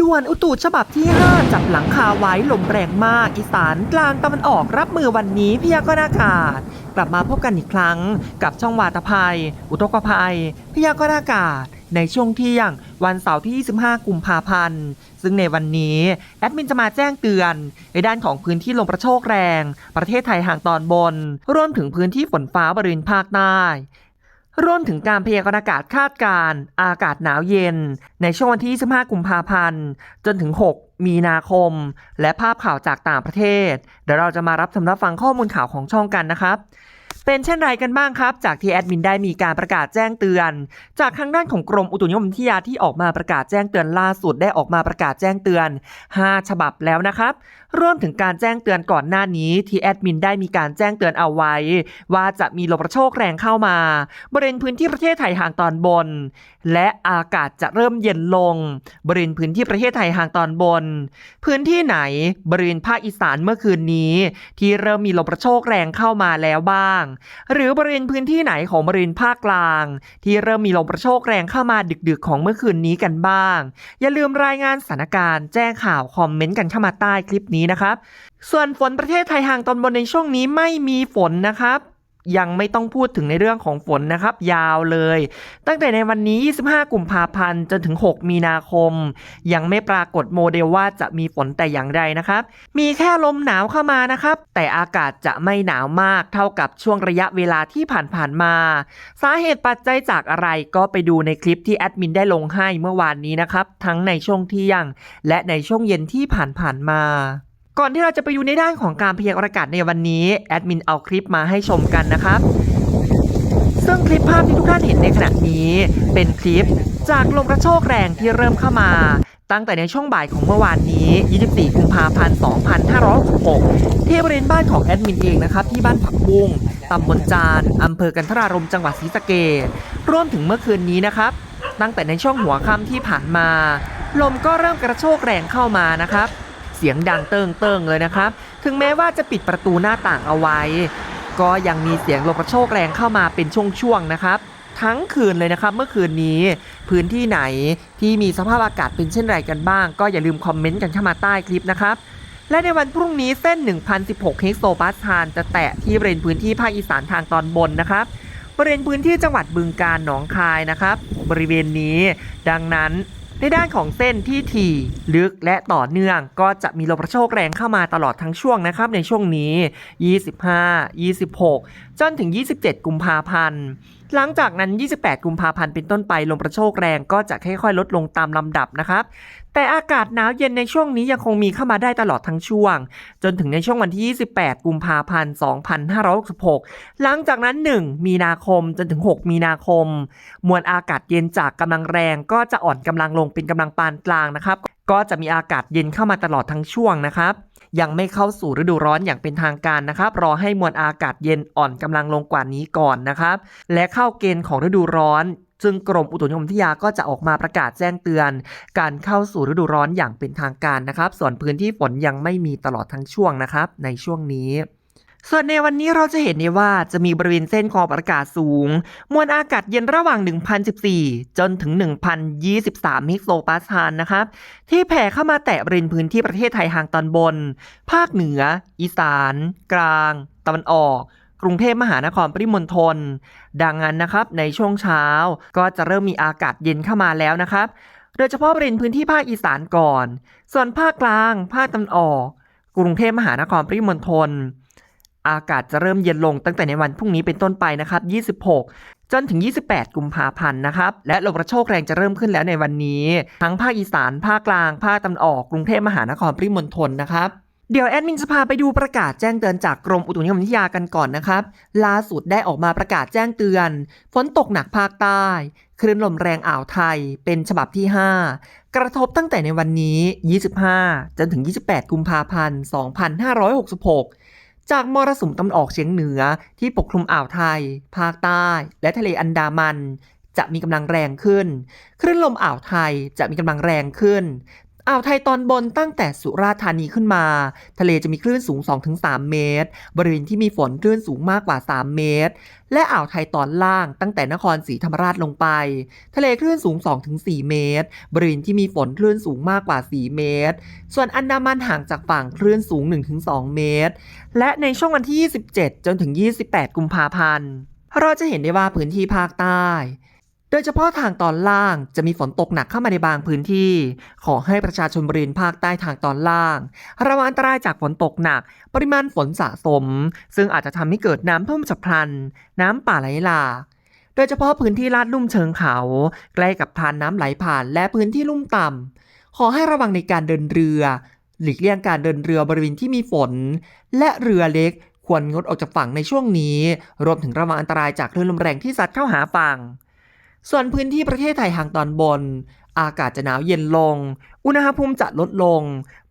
ด่วนอุตุฉบับที่ 5 จับหลังคาไว้ลมแรงมาก อีสานกลางตะวันออกรับมือวันนี้พยากรณ์อากาศ กลับมาพบกันอีกครั้ง กับช่องวาตภัย อุทกภัย พยากรณ์อากาศ ในช่วงเที่ยง วันเสาร์ที่ 25 กุมภาพันธ์ ซึ่งในวันนี้ แอดมินจะมาแจ้งเตือน ในด้านของพื้นที่ลมกระโชกแรง ประเทศไทยห่างตอนบน รวมถึงพื้นที่ฝนฟ้าบริเวณภาคใต้ รวมถึงการพยากรณ์อากาศคาดการอากาศหนาวเย็น ในช่วงวันที่ 25 กุมภาพันธ์ จนถึง 6 มีนาคม และภาพข่าวจากต่างประเทศ เดี๋ยวเราจะมารับชมรับฟังข้อมูลข่าวของช่องกันนะครับ เป็นเช่นไรกันบ้างครับ จากที่แอดมินได้มีการประกาศแจ้งเตือน จากทางด้านของกรมอุตุนิยมวิทยาที่ออกมาประกาศแจ้งเตือนล่าสุดได้ออกมาประกาศแจ้งเตือน 5 ฉบับแล้วนะครับรวมถึงการแจ้งเตือนก่อนหน้านี้ที่แอดมินได้มีการแจ้งเตือนเอาไว้ ว่าจะมีลมกระโชกแรงเข้ามา บริเวณพื้นที่ประเทศไทยห่างตอนบน และอากาศจะเริ่มเย็นลง บริเวณพื้นที่ประเทศไทยห่างตอนบน พื้นที่ไหนบริเวณภาคอีสานเมื่อคืนนี้ ที่เริ่มมีลมกระโชกแรงเข้ามาแล้วบ้าง หรือบริเวณพื้นที่ไหนของบริเวณภาคกลาง ที่เริ่มมีลมกระโชกแรงเข้ามาดึกๆ ของเมื่อคืนนี้กันบ้าง อย่าลืมรายงานสถานการณ์แจ้งข่าวคอมเมนต์กันเข้ามาใต้คลิปนี้นะครับส่วนฝนประเทศไทยห่างตอนบนในช่วงนี้ไม่มีฝนนะครับ ยังไม่ต้องพูดถึงในเรื่องของฝนนะครับ ยาวเลย ตั้งแต่ในวันนี้ 25 กุมภาพันธ์จนถึง 6 มีนาคม ยังไม่ปรากฏโมเดลว่าจะมีฝนแต่อย่างใดนะครับ มีแค่ลมหนาวเข้ามานะครับ แต่อากาศจะไม่หนาวมากเท่ากับช่วงระยะเวลาที่ผ่านๆมา สาเหตุปัจจัยจากอะไรก็ไปดูในคลิปที่แอดมินได้ลงให้เมื่อวานนี้นะครับ ทั้งในช่วงเที่ยง และในช่วงเย็นที่ผ่านๆมา ก่อนที่เราจะไปดูในด้านของการพยากรณ์อากาศในวันนี้แอดมินเอาคลิปมาให้ชมกันนะครับ ซึ่งคลิปภาพที่ทุกท่านเห็นในขณะนี้ เป็นคลิปจากลมกระโชกแรงที่เริ่มเข้ามาตั้งแต่ในช่วงบ่ายของเมื่อวานนี้ 24 กุมภาพันธ์ 2566 ที่บริเวณบ้านของแอดมินเองนะครับ ที่บ้านผักบุ้งตำบลจานอำเภอกันทรารมจังหวัดศรีสะเกษรวมถึงเมื่อคืนนี้นะครับ ตั้งแต่ในช่วงหัวค่ำที่ผ่านมา ลมก็เริ่มกระโชกแรงเข้ามานะครับ เสียงดังเติงเติงเลยนะครับ ถึงแม้ว่าจะปิดประตูหน้าต่างเอาไว้ ก็ยังมีเสียงลมกระโชกแรงเข้ามาเป็นช่วงๆนะครับทั้งคืนเลยนะครับเมื่อคืนนี้พื้นที่ไหนที่มีสภาพอากาศเป็นเช่นไรกันบ้าง ก็อย่าลืมคอมเมนต์กันเข้ามาใต้คลิปนะครับ และในวันพรุ่งนี้เส้น 1016เฮกโซปาสคานจะแตะที่บริเวณพื้นที่ภาคอีสานทางตอนบนนะครับบริเวณพื้นที่จังหวัดบึงกาฬหนองคายนะครับ บริเวณนี้ ดังนั้น ในด้านของเส้นที่ถี่ลึกและต่อเนื่องก็จะมีลมกระโชกแรงเข้ามาตลอดทั้งช่วงนะครับในช่วงนี้ 25 26 จนถึง 27 กุมภาพันธ์ หลังจากนั้น 28 กุมภาพันธ์เป็นต้นไปลมกระโชกแรงก็จะค่อยๆ ลดลงตามลำดับนะครับ แต่อากาศหนาวเย็นในช่วงนี้ยังคงมีเข้ามาได้ตลอดทั้งช่วง จนถึงในช่วงวันที่ 28 กุมภาพันธ์ 2566 หลังจากนั้น 1 มีนาคมจนถึง 6 มีนาคม มวลอากาศเย็นจากกำลังแรงก็จะอ่อนกำลังลงเป็นกำลังปานกลางนะครับ ก็จะมีอากาศเย็นเข้ามาตลอดทั้งช่วงนะครับ ยังไม่เข้าสู่ฤดูร้อนอย่างเป็นทางการนะครับ รอให้มวลอากาศเย็นอ่อนกำลังลงกว่านี้ก่อนนะครับ และเข้าเกณฑ์ของฤดูร้อนซึ่งกรมอุตุนิยมวิทยาก็จะออกมาประกาศแจ้งเตือน การเข้าสู่ฤดูร้อนอย่างเป็นทางการนะครับ ส่วนพื้นที่ฝนยังไม่มีตลอดทั้งช่วงนะครับ ในช่วงนี้ ส่วนในวันนี้เราจะเห็นได้ว่าจะมีบริเวณเส้นขอบอากาศสูง มวลอากาศเย็นระหว่าง 1,014 จนถึง 1,023 มิโซปาสาลนะครับ ที่แผ่เข้ามาแตะบริเวณพื้นที่ประเทศไทยห่างตอนบน ภาคเหนือ อีสาน กลาง ตะวันออกกรุงเทพมหานครปริมณฑลดังนั้นนะครับในช่วงเช้าก็จะเริ่มมีอากาศเย็นเข้ามาแล้วนะครับ โดยเฉพาะบริเวณพื้นที่ภาคอีสานก่อน ส่วนภาคกลาง ภาคตะวันออก กรุงเทพมหานครปริมณฑล อากาศจะเริ่มเย็นลงตั้งแต่ในวันพรุ่งนี้เป็นต้นไปนะครับ 26 จนถึง 28 กุมภาพันธ์นะครับ และลมกระโชกแรงจะเริ่มขึ้นแล้วในวันนี้ ทั้งภาคอีสาน ภาคกลาง ภาคตะวันออก กรุงเทพมหานครปริมณฑลนะครับเดี๋ยวแอดมินจะพาไปดูประกาศแจ้งเตือนจากกรมอุตุนิยมวิทยากันก่อนนะครับ ล่าสุดได้ออกมาประกาศแจ้งเตือน ฝนตกหนักภาคใต้ คลื่นลมแรงอ่าวไทยเป็นฉบับที่ 5 กระทบตั้งแต่ในวันนี้ 25 จนถึง 28 กุมภาพันธ์ 2566 จากมรสุมตะวันออกเฉียงเหนือที่ปกคลุมอ่าวไทย ภาคใต้ และทะเลอันดามัน จะมีกำลังแรงขึ้น คลื่นลมอ่าวไทยจะมีกำลังแรงขึ้น อ่าวไทยตอนบนตั้งแต่สุราษฎร์ธานีขึ้นมา ทะเลจะมีคลื่นสูง 2-3 เมตร บริเวณที่มีฝนคลื่นสูงมากกว่า 3 เมตร และอ่าวไทยตอนล่างตั้งแต่นครศรีธรรมราชลงไป ทะเลคลื่นสูง 2-4 เมตร บริเวณที่มีฝนคลื่นสูงมากกว่า 4 เมตร ส่วนอันดามันห่างจากฝั่งคลื่นสูง 1-2 เมตร และในช่วงวันที่ 27 จนถึง 28 กุมภาพันธ์ เราจะเห็นได้ว่าพื้นที่ภาคใต้ ดยเฉพาะทางตอนล่างจะมีฝนตกหนักเข้ามาในบางพื้นที่ ขอให้ประชาชนบริเวณภาคใต้ทางตอนล่าง ระวังอันตรายจากฝนตกหนัก ปริมาณฝนสะสม ซึ่งอาจจะทำให้เกิดน้ำท่วมฉับพลัน น้ำป่าไหลหลากโดยเฉพาะพื้นที่ลาดลุ่มเชิงเขา ใกล้กับทานน้ำไหลผ่านและพื้นที่ลุ่มต่ำขอให้ระวังในการเดินเรือ หลีกเลี่ยงการเดินเรือบริเวณที่มีฝน และเรือเล็กควรงดออกจากฝั่งในช่วงนี้ รวมถึงระวังอันตรายจากคลื่นลมแรงที่ซัดเข้าหาฝั่ง ส่วนพื้นที่ประเทศไทยทางตอนบน อากาศจะหนาวเย็นลง อุณหภูมิจะลดลง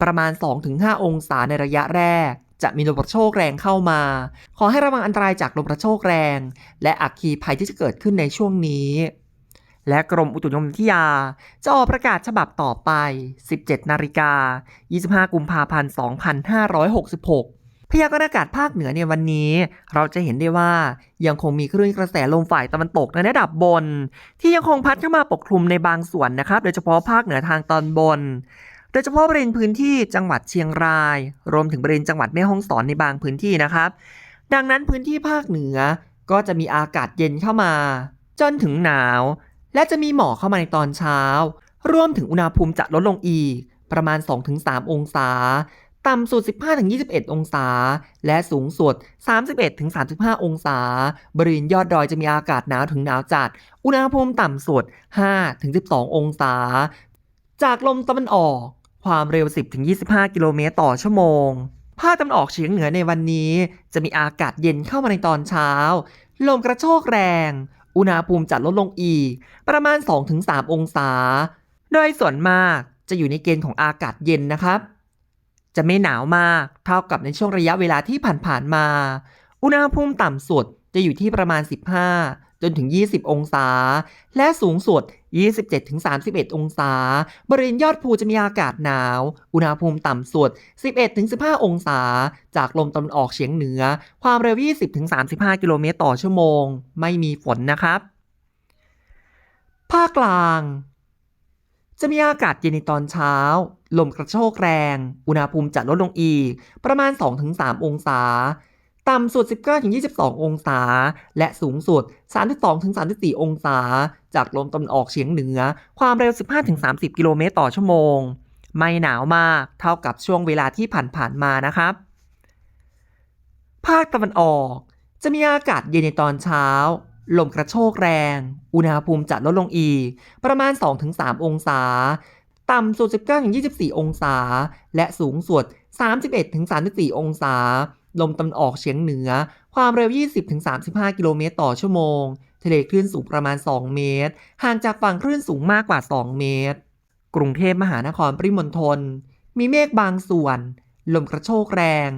ประมาณ 2-5 องศาในระยะแรก จะมีลมกระโชกแรงเข้ามา ขอให้ระวังอันตรายจากลมกระโชกแรง และอัคคีภัยที่จะเกิดขึ้นในช่วงนี้และกรมอุตุนิยมวิทยา จะออกประกาศฉบับต่อไป 17 นาฬิกา 25 กุมภาพันธ์ 2566 พยากรณ์อากาศภาคเหนือในวันนี้ เราจะเห็นได้ว่ายังคงมีคลื่นกระแสลมฝ่ายตะวันตกในระดับบน ที่ยังคงพัดเข้ามาปกคลุมในบางส่วนนะครับ โดยเฉพาะภาคเหนือทางตอนบน โดยเฉพาะบริเวณพื้นที่จังหวัดเชียงราย รวมถึงบริเวณจังหวัดแม่ฮ่องสอนในบางพื้นที่นะครับ ดังนั้นพื้นที่ภาคเหนือก็จะมีอากาศเย็นเข้ามา จนถึงหนาว และจะมีหมอกเข้ามาในตอนเช้า รวมถึงอุณหภูมิจะลดลงอีก ประมาณ 2-3 องศา ต่ำสุด 15-21 องศา และสูงสุด 31-35 องศา บริเวณยอดดอยจะมีอากาศหนาวถึงหนาวจัด อุณหภูมิต่ำสุด 5-12 องศา จากลมตะวันออก ความเร็ว 10-25 กิโลเมตรต่อชั่วโมง ภาคตะวันออกเฉียงเหนือในวันนี้ จะมีอากาศเย็นเข้ามาในตอนเช้า ลมกระโชกแรง อุณหภูมิจะลดลงอีก ประมาณ 2-3 องศา โดยส่วนมากจะอยู่ในเกณฑ์ของอากาศเย็นนะครับ จะไม่หนาวมากเท่ากับในช่วงระยะเวลาที่ผ่านๆมา อุณหภูมิต่ำสุดจะอยู่ที่ประมาณ 15 จนถึง 20 องศา และสูงสุด 27-31 องศา บริเวณยอดภูจะมีอากาศหนาว อุณหภูมิต่ำสุด 11-15 องศา จากลมตะวันออกเฉียงเหนือ ความเร็ว 20-35 กิโลเมตรต่อชั่วโมง ไม่มีฝนนะครับ ภาคกลาง จะมีอากาศเย็นในตอนเช้า ลมกระโชกแรง อุณหภูมิจะลดลงอีก ประมาณ 2-3 องศา ต่ำสุด 19-22 องศา และสูงสุด 32-34 องศา จากลมตะวันออกเฉียงเหนือ ความเร็ว 15-30 กิโลเมตรต่อชั่วโมง ไม่หนาวมากเท่ากับช่วงเวลาที่ผ่านๆมานะครับ ภาคตะวันออก จะมีอากาศเย็นในตอนเช้า ลมกระโชกแรง อุณหภูมิจะลดลงอีก ประมาณ 2-3 องศา ต่ำสุด 19-24 องศา และสูงสุด 31-34 องศา ลมตะวันออกเฉียงเหนือ ความเร็ว 20-35 กิโลเมตรต่อชั่วโมง ทะเลคลื่นสูงประมาณ 2 เมตร ห่างจากฝั่งคลื่นสูงมากกว่า 2 เมตร กรุงเทพมหานครปริมณฑล มีเมฆบางส่วน ลมกระโชกแรง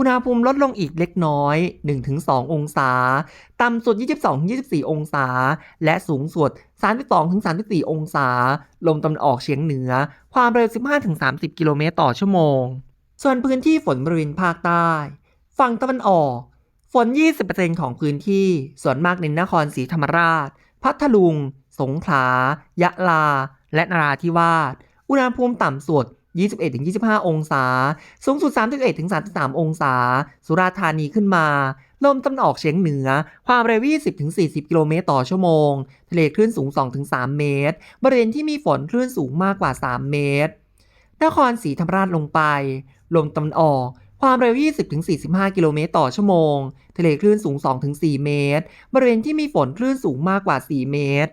อุณหภูมิลดลงอีกเล็กน้อย 1-2 องศา ต่ำสุด 22-24 องศา และสูงสุด 32-34 องศา ลมตะวันออกเฉียงเหนือ ความเร็ว 15-30 กิโลเมตรต่อชั่วโมง ส่วนพื้นที่ฝนบริเวณภาคใต้ ฝั่งตะวันออก ฝน 20%ของพื้นที่ ส่วนมากในนครศรีธรรมราช พัทลุง สงขลา ยะลา และนราธิวาส อุณหภูมิต่ำสุด 21-25 องศา สูงสุด 31-33 องศา สุราษฎร์ธานีขึ้นมา ลมตะวันออกเฉียงเหนือ ความเร็ว 20-40 กิโลเมตรต่อชั่วโมง ทะเลคลื่นสูง2-3เมตร บริเวณที่มีฝนคลื่นสูงมากกว่า 3 เมตร นครศรีธรรมราชลงไป ลมตะวันออกความเร็ว 20-45 กิโลเมตรต่อชั่วโมง ทะเลคลื่นสูง 2-4 เมตร บริเวณที่มีฝนคลื่นสูงมากกว่า 4 เมตร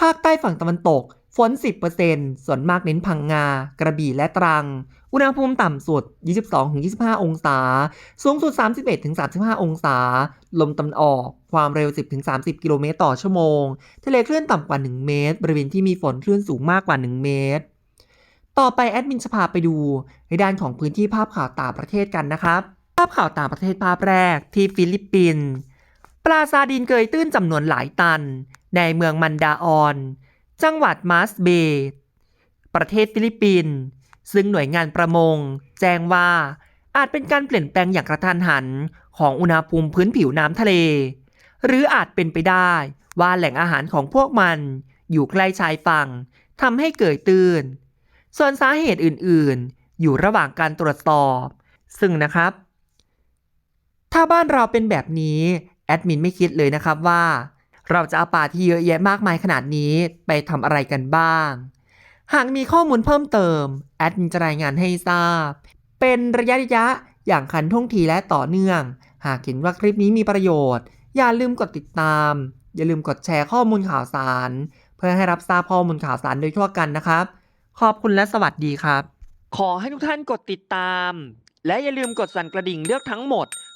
ภาคใต้ฝั่งตะวันตก ฝน 10%ส่วนมากเน้นพังงา กระบี่และตรัง อุณหภูมิต่ำสุด 22-25 องศา สูงสุด 31-35 องศา ลมตะวันออก ความเร็ว 10-30 กิโลเมตรต่อชั่วโมง ทะเลคลื่นต่ำกว่า 1 เมตร บริเวณที่มีฝนคลื่นสูงมากกว่า 1 เมตร ต่อไปแอดมินจะพาไปดูในด้านของพื้นที่ภาพข่าวต่างประเทศกันนะครับ ภาพข่าวต่างประเทศภาพแรกที่ฟิลิปปินส์ ปลาซาดินเกยตื้นจำนวนหลายตัน ในเมืองมันดาออน จังหวัดมาสเบย์ประเทศฟิลิปปินส์ซึ่งหน่วยงานประมง แจ้งว่าอาจเป็นการเปลี่ยนแปลงอย่างกระทันหันของอุณหภูมิพื้นผิวน้ำทะเล หรืออาจเป็นไปได้ว่าแหล่งอาหารของพวกมันอยู่ใกล้ชายฝั่งทำให้เกิดตื่น ส่วนสาเหตุอื่นๆ อยู่ระหว่างการตรวจสอบ ซึ่งนะครับ ถ้าบ้านเราเป็นแบบนี้ แอดมินไม่คิดเลยนะครับว่า เราจะเอาปลาที่เยอะแยะมากมายขนาดนี้ไปทำอะไรกันบ้าง หากมีข้อมูลเพิ่มเติม แอดมินจะรายงานให้ทราบ เป็นระยะระยะอย่างคันท่วงทีและต่อเนื่อง หากเห็นว่าคลิปนี้มีประโยชน์ อย่าลืมกดติดตาม อย่าลืมกดแชร์ข้อมูลข่าวสาร เพื่อให้รับทราบข้อมูลข่าวสารโดยทั่วกันนะครับ ขอบคุณและสวัสดีครับ ขอให้ทุกท่านกดติดตาม และอย่าลืมกดสั่นกระดิ่งเลือกทั้งหมด